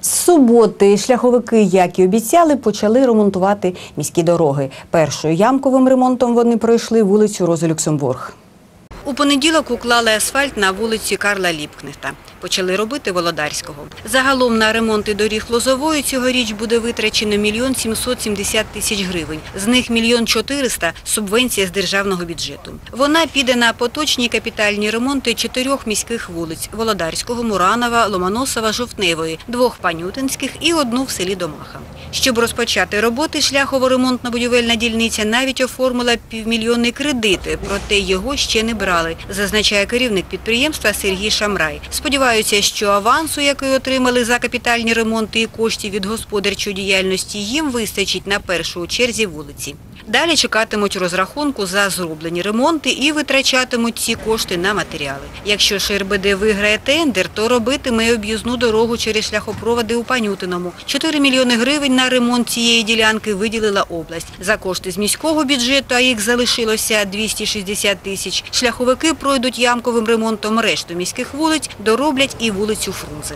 З суботи шляховики, як і обіцяли, почали ремонтувати міські дороги. Першою ямковим ремонтом вони пройшли вулицю Роза Люксембург. У понеділок уклали асфальт на вулиці Карла Ліпкнехта. Почали робити Володарського. Загалом на ремонти доріг Лозової цьогоріч буде витрачено мільйон 770 тисяч гривень. З них мільйон 400 – субвенція з державного бюджету. Вона піде на поточні капітальні ремонти чотирьох міських вулиць – Володарського, Муранова, Ломоносова, Жовтневої, двох Панютинських і одну в селі Домаха. Щоб розпочати роботи, шляхово-ремонтно-будівельна дільниця навіть оформила півмільйонний кредит, проте його ще не брали, зазначає керівник підприємства Сергій Шамрай. Сподіваються, що авансу, який отримали за капітальні ремонти і коштів від господарчої діяльності, їм вистачить на першу черзі вулиці. Далі чекатимуть розрахунку за зроблені ремонти і витрачатимуть ці кошти на матеріали. Якщо ШРБД виграє тендер, то робитиме об'їзну дорогу через шляхопроводи у Панютиному. 4 мільйони гривень на ремонт цієї ділянки виділила область. За кошти з міського бюджету, а їх залишилося 260 тисяч, шляховики пройдуть ямковим ремонтом решту міських вулиць, дороблять і вулицю Фрунзе.